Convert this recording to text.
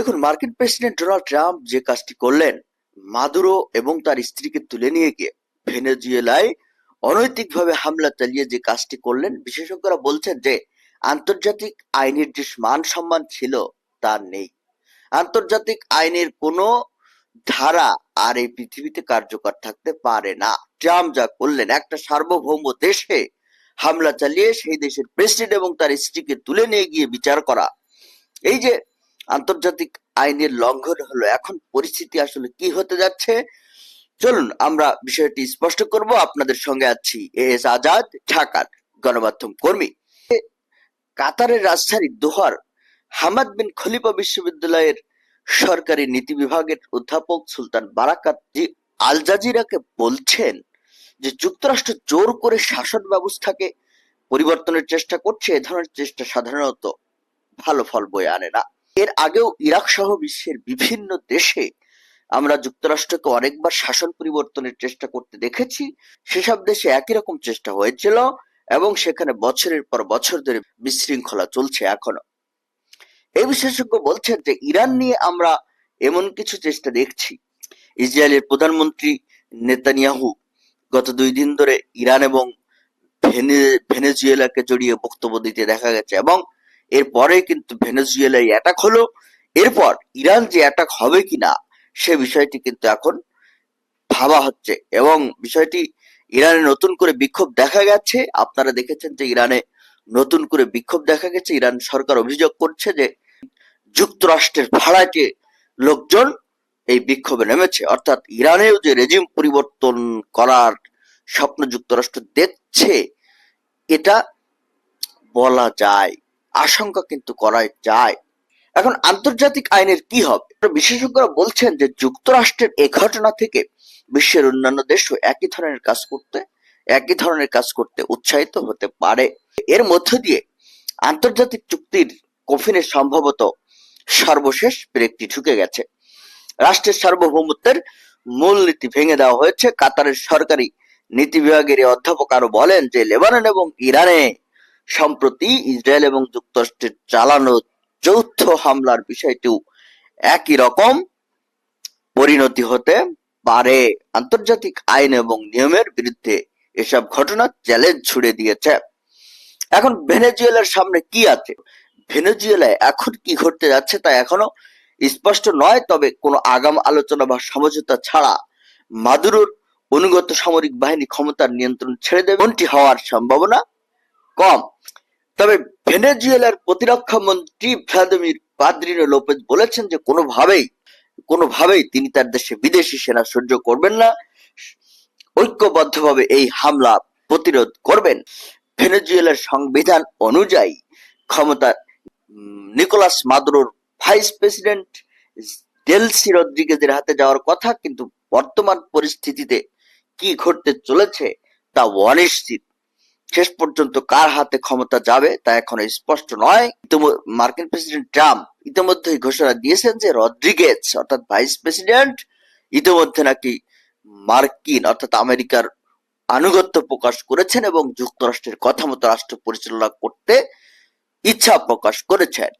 দেখুন, মার্কিন president Donald Trump যে কাজটি করলেন, মাদুরো এবং তার স্ত্রীকে তুলে নিয়ে গিয়ে ভেনেজুয়েলায় অনৈতিকভাবে হামলা চালিয়ে যে কাজটি করলেন, বিশেষজ্ঞরা বলছেন যে আন্তর্জাতিক আইনের যে মান সম্মান ছিল, তা নেই। আন্তর্জাতিক আইনের কোনো ধারা আর এই পৃথিবীতে কার্যকর থাকতে পারে না। ট্রাম্প যা করলেন, একটা সার্বভৌম দেশে হামলা চালিয়ে সেই দেশের প্রেসিডেন্ট এবং তার স্ত্রীকে তুলে নিয়ে গিয়ে বিচার করা। এই যে আন্তর্জাতিক আইনের লঙ্ঘন হলো। এখন পরিস্থিতি আসলে কি হতে যাচ্ছে? চলুন, আমরা বিষয়টি স্পষ্ট করব। আপনাদের সঙ্গে আছি এস আজাদ, ঢাকার গণমাধ্যম কর্মী। কাতারের রাজধানী দোহার, হামাদ বিন খলিফা বিশ্ববিদ্যালয়ের সরকারি নীতি বিভাগের অধ্যাপক সুলতান বারাকাত আল জাজিরাকে বলছেন যে, যুক্তরাষ্ট্র জোর করে শাসন ব্যবস্থাকে পরিবর্তনের চেষ্টা করছে। এ ধরনের চেষ্টা সাধারণত ভালো ফল বয়ে আনে না। এর আগেও ইরাক সহ বিশ্বের বিভিন্ন দেশে আমরা যুক্তরাষ্ট্রকে অনেকবার শাসন পরিবর্তনের চেষ্টা করতে দেখেছি। সেসব দেশে একই রকম চেষ্টা হয়েছিল এবং সেখানে বছরের পর বছর ধরে বিশৃঙ্খলা চলছে এখনও। এই বিশেষজ্ঞ বলছেন যে, ইরান নিয়ে আমরা এমন কিছু চেষ্টা দেখছি। ইসরায়েলের প্রধানমন্ত্রী নেতানিয়াহু গত দুই দিন ধরে ইরান এবং ভেনে- ভেনেজুয়েলাকে জড়িয়ে বক্তব্য দিতে দেখা গেছে এবং এরপরে কিন্তু ভেনেজুয়েলায় অ্যাটাক হলো। এরপর ইরান যে অ্যাটাক হবে কিনা সে বিষয়টি কিন্তু এখন ভাবা হচ্ছে এবং বিষয়টি ইরানে নতুন করে বিক্ষোভ দেখা গেছে। আপনারা দেখেছেন যে ইরানে নতুন করে বিক্ষোভ দেখা গেছে। ইরান সরকার অভিযোগ করছে যে যুক্তরাষ্ট্রের ভাড়াটে লোকজন এই বিক্ষোভে নেমেছে। অর্থাৎ ইরানেও যে রেজিম পরিবর্তন করার স্বপ্ন যুক্তরাষ্ট্র দেখছে, এটা বলা যায়। আশঙ্কা কিন্তু করাই যায়। এখন আন্তর্জাতিক আইনের কি হবে? বিশেষজ্ঞরা বলছেন যে যুক্তরাষ্ট্রের এ ঘটনা থেকে বিশ্বের অন্যান্য দেশও একই ধরনের কাজ করতে, একই ধরনের কাজ করতে উৎসাহিত হতে পারে। এর মধ্য দিয়ে আন্তর্জাতিক চুক্তির কফিনে সম্ভবত সর্বশেষ ব্রেকটি ঢুকে গেছে। রাষ্ট্রের সার্বভৌমত্বের মূলনীতি ভেঙে দেওয়া হয়েছে। কাতারের সরকারি নীতি বিভাগের অধ্যাপক আরও বলেন যে লেবানন এবং ইরানে সম্প্রতি ইসরায়েল এবং যুক্তরাষ্ট্রের চালানো যৌথ হামলার বিষয়টিও একই রকম পরিণতি হতে পারে। আন্তর্জাতিক আইন এবং নিয়মের বিরুদ্ধে এসব ঘটনা চ্যালেঞ্জ ছুড়ে দিয়েছে। এখন ভেনেজুয়েলার সামনে কি আছে? ভেনেজুয়েলায় এখন কি ঘটতে যাচ্ছে তা এখনও স্পষ্ট নয়, তবে কোনো আগাম আলোচনা বা সমঝোতা ছাড়া মাদুরোর অনুগত সামরিক বাহিনী ক্ষমতার নিয়ন্ত্রণ ছেড়ে দেবে কোনটি হওয়ার সম্ভাবনা কম। তবে ভেনেজুয়েলার প্রতিরক্ষা মন্ত্রী ভ্লাদিমির পাদ্রিনো লোপেজ বলেছেন যে কোনোভাবেই কোনোভাবেই তিনি তার দেশে বিদেশি সেনা সহ্য করবেন না। ঐক্যবদ্ধভাবে এই হামলা প্রতিরোধ করবেন। ভেনেজুয়েলার সংবিধান অনুযায়ী ক্ষমতার নিকোলাস মাদুরোর ভাইস প্রেসিডেন্ট ডেলসি রদ্রিগেজের হাতে যাওয়ার কথা, কিন্তু বর্তমান পরিস্থিতিতে কি ঘটতে চলেছে তা অনিশ্চিত। শেষ পর্যন্ত কার হাতে ক্ষমতা যাবে তা এখনও স্পষ্ট নয়। মার্কিন প্রেসিডেন্ট ট্রাম্প ইতিমধ্যেই ঘোষণা দিয়েছেন যে রদ্রিগেজ, অর্থাৎ ভাইস প্রেসিডেন্ট, ইতিমধ্যে নাকি মার্কিন, অর্থাৎ আমেরিকার আনুগত্য প্রকাশ করেছেন এবং যুক্তরাষ্ট্রের কথা মতো রাষ্ট্র পরিচালনা করতে ইচ্ছা প্রকাশ করেছেন।